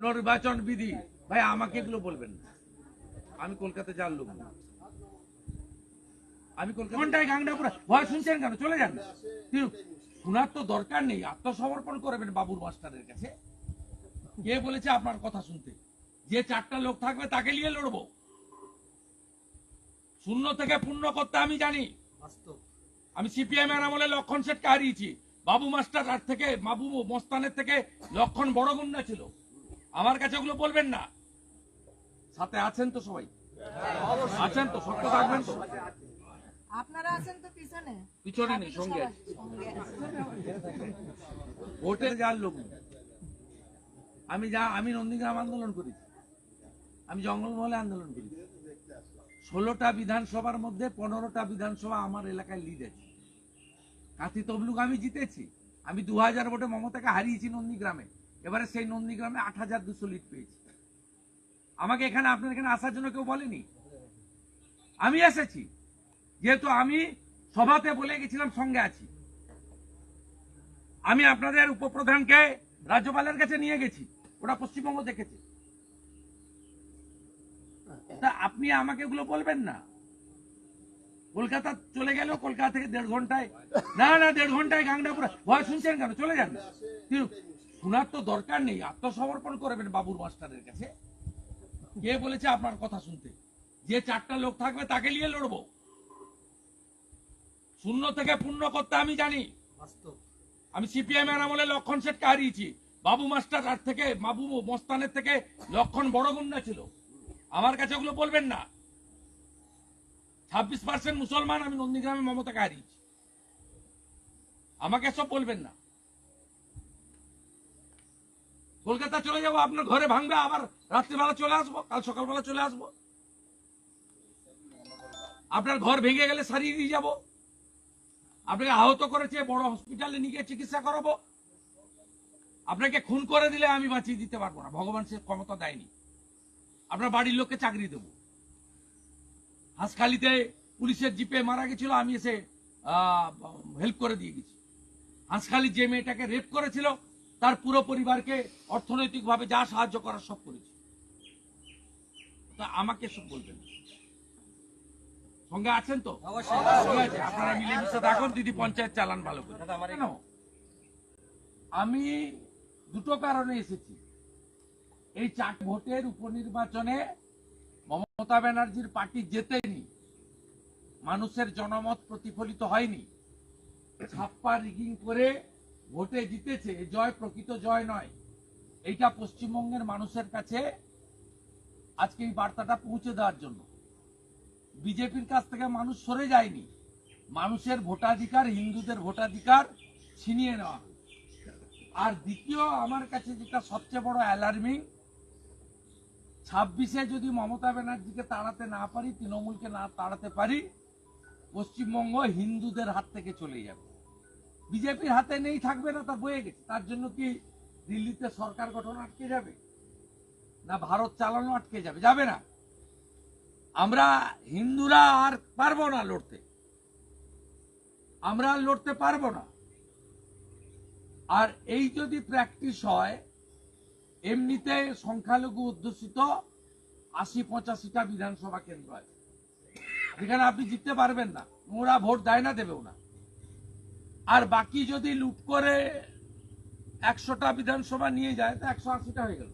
নির্বাচন বিধি। ভাই আমাকে এগুলো বলবেন না। আমি কলকাতা যার লোক না। আমি ভয় শুনছেন কেন? চলে যান। শোনার তো দরকার নেই। আত্মসমর্পণ করবেন বাবুর মাস্টারের কাছে। কে বলেছে আপনার কথা শুনতে? যে চারটা লোক থাকবে তাকে নিয়ে লড়বো। শূন্য থেকে পূর্ণ করতে আমি জানি। আমি সিপিএম এর আমলে লক্ষণ শেঠকে হারিয়েছি। বাবু মাস্টার আর থেকে বাবু মস্তানের থেকে লক্ষণ বড় গুন্ডা ছিল। আমার কাছে ওগুলো বলবেন না। সাথে আছেন তো সবাই? আছেন তো শক্ত থাকবেন তো? আপনারা আছেন তো পিছনে? পিছনে নেই সঙ্গে আছি। যার লোক আমি যা আমি নন্দীগ্রাম আন্দোলন করেছি। আমি জঙ্গলমহলে আন্দোলন করেছি। ষোলোটা বিধানসভার মধ্যে পনেরোটা বিধানসভা আমার এলাকায় লিড আছে। কাথি তবলুক আমি জিতেছি। আমি দু হাজার ভোটে মমতাকে হারিয়েছি নন্দীগ্রামে। এবারে সেই নন্দীগ্রামে আট হাজার দুশো লিড পেয়েছি। আমাকে এখানে আপনার এখানে আসার জন্য কেউ বলেনি? আমি এসেছি। যেহেতু আমি সভাতে বলে গেছিলাম সঙ্গে আছি। আমি আপনাদের উপপ্রধানকে রাজ্যপালের কাছে নিয়ে গেছি। ওরা পশ্চিমবঙ্গ দেখেছে। তা আপনি আমাকে এগুলো বলবেন না? কলকাতা চলে গেল কলকাতা থেকে দেড় ঘন্টায় না না, দেড় ঘন্টায় গাংডাপুরা ভয় শুনছেন কেন? চলে যান। শোনার তো দরকার নেই আত্মসমর্পণ করবেন বাবুর মাস্টারের কাছে। কে বলেছে আপনার কথা শুনতে? যে চারটা লোক থাকবে তাকে নিয়ে লড়বো। শূন্য থেকে পূর্ণ করতে আমি জানি। আমি সিপিএম এর আমলে লক্ষণ শেঠকে হারিয়েছি। বাবু মাস্টার আর থেকে বাবু মস্তানের থেকে লক্ষণ বড় গুন্ডা ছিল। আমার কাছে ওগুলো বলবেন না। ছাব্বিশ পার্সেন্ট মুসলমান আমি নন্দীগ্রামে মমতাকে হারিয়েছি। আমাকে সব বলবেন না। কলকাতা চলে যাব, আপনার ঘরে ভাঙবে, আবার রাত্রিবেলা চলে আসব, কাল সকালবেলা চলে আসব। আপনার ঘর ভেঙে গেলে সারিয়ে দিয়ে যাব। আপনাকে আহত করেছে, বড় হসপিটালে নিয়ে চিকিৎসা করাবো। আপনাকে খুন করে দিলে আমি বাঁচিয়ে দিতে পারব না, ভগবান সে ক্ষমতা দেয়নি। আপনার বাড়ির লোককে চাকরি দেব। হাঁসখালিতে পুলিশের জিপে মারা গেছিল, আমি এসে হেল্প করে দিয়ে গেছি। হাঁসখালি যে মেয়েটাকে রেপ করেছিল তার পুরো পরিবারকে অর্থনৈতিকভাবে যা সাহায্য করার সব করেছি। তা আমাকে সব বলবেন। সঙ্গে আছেন তো? আপনারা মিলেমিশে থাকুন দিদি পঞ্চায়েত চালান ভালো করে। কেন? আমি দুটো কারণে এসেছি। এই চার ভোটের উপনির্বাচনে মমতা ব্যানার্জির পার্টি জেতেনি। মানুষের জনমত প্রতিফলিত হয়নি। ছাপ্পা রিগিং করে ভোটে জিতেছে, এ জয় প্রকৃত জয় নয়। এইটা পশ্চিমবঙ্গের মানুষের কাছে আজকে এই বার্তাটা পৌঁছে দেওয়ার জন্য। বিজেপির কাছ থেকে মানুষ সরে যায়নি। মানুষের ভোটাধিকার, হিন্দুদের ভোটাধিকার ছিনিয়ে নেওয়া আর দ্বিতীয়, আমার কাছে যেটা সবচেয়ে বড় অ্যালার্মিং ছাব্বিশে যদি মমতা ব্যানার্জিকে তাড়াতে না পারি, তৃণমূলকে না তাড়াতে পারি, পশ্চিমবঙ্গ হিন্দুদের হাত থেকে চলে যাবে। বিজেপির হাতে নেই, থাকবে না, তা বয়ে গেছে। তার জন্য কি দিল্লিতে সরকার গঠন আটকে যাবে? না ভারত চালানো আটকে যাবে? যাবে না। আমরা হিন্দুরা আর পারব না লড়তে। আমরা লড়তে পারব না। আর এই যদি প্র্যাকটিস হয়, এমনিতে সংখ্যালঘু অধ্যুষিত আশি পঁচাশিটা বিধানসভা কেন্দ্র আছে। যেখানে আপনি জিততে পারবেন না। ওরা ভোট দেয় না, দেবেও না। আর বাকি যদি লুট করে একশোটা বিধানসভা নিয়ে যায়, তো একশো আশিটা হয়ে গেল।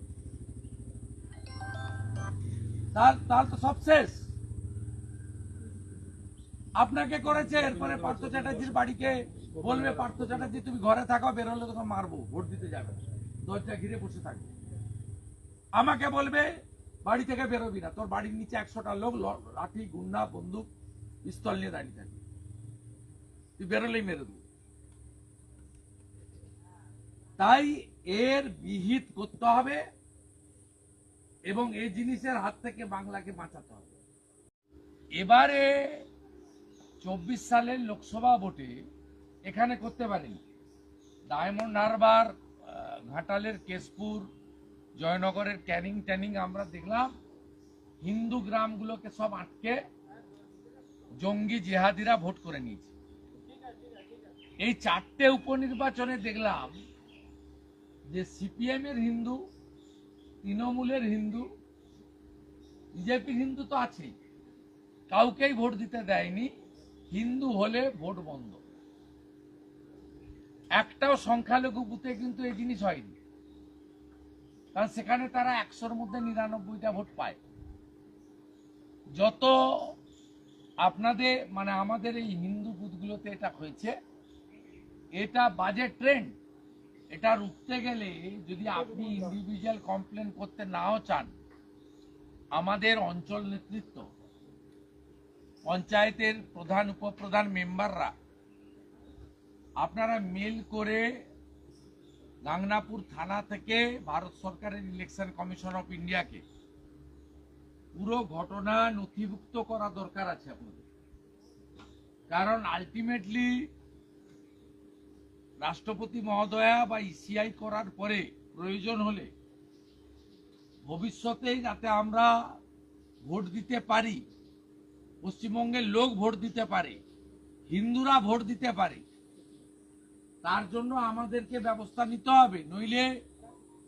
তার তার তো সব শেষ। আপনাকে করেছে, এরপরে পার্থ চ্যাটার্জির বাড়িকে বলবে, পার্থ চ্যাটার্জি, তুমি ঘরে থাকো বেরোলে তোকে মারবো, ভোট দিতে যাবে। দরজা ঘিরে বসে থাকবে। আমাকে বলবে, বাড়ি থেকে বেরোবি না, তোর বাড়ির নিচে একশোটা লোক লাঠি, গুন্ডা, বন্দুক, পিস্তল নিয়ে দাঁড়িয়ে থাকবে। তুই বেরোলেই মেরে দেবো। তাই এর বিহিত করতে হবে এবং এই জিনিসের হাত থেকে বাংলাকে বাঁচাতে হবে। এবারে চব্বিশ সালের লোকসভা ভোটে এখানে করতে পারেনি। ডায়মন্ড হারবার ঘাটালের কেশপুর, জয়নগরের ক্যানিং ট্যানিং আমরা দেখলাম। হিন্দু গ্রামগুলোকে সব আটকে জঙ্গি জেহাদিরা ভোট করে নিয়েছে। এই চারটে উপনির্বাচনে দেখলাম যে সিপিএম এর হিন্দু, তৃণমূলের হিন্দু বিজেপির হিন্দু তো আছেই। কাউকেই ভোট দিতে দেয়নি, হিন্দু হলে ভোট বন্ধ। একটাও সংখ্যালঘু বুথে কিন্তু এই জিনিস হয়নি। কারণ সেখানে তারা একশোর মধ্যে নিরানব্বইটা ভোট পায়। যত আপনাদের মানে আমাদের এই হিন্দু বুথগুলোতে এটা হয়েছে, এটা বাজে ট্রেন্ড। এটা রুখতে গেলে যদি আপনি ইন্ডিভিজুয়াল কমপ্লেন করতে নাও চান, আমাদের অঞ্চল নেতৃত্ব, পঞ্চায়েতের প্রধান, উপপ্রধান মেম্বাররা, আপনারা মেল করে গাংনাপুর থানা থেকে ভারত সরকারের ইলেকশন কমিশন অফ ইন্ডিয়াকে পুরো ঘটনা নথিভুক্ত করা দরকার আছে আপনাদের। কারণ আলটিমেটলি রাষ্ট্রপতি মহোদয়া বা ইসিআই করার পরে প্রয়োজন হলে ভবিষ্যতে যাতে আমরা ভোট দিতে পারি, পশ্চিমবঙ্গের লোক ভোট দিতে পারে, হিন্দুরা ভোট দিতে পারে, তার জন্য আমাদেরকে ব্যবস্থা নিতে হবে। নইলে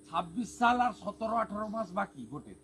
ছাব্বিশ সাল আর সতেরো আঠারো মাস বাকি ভোটের।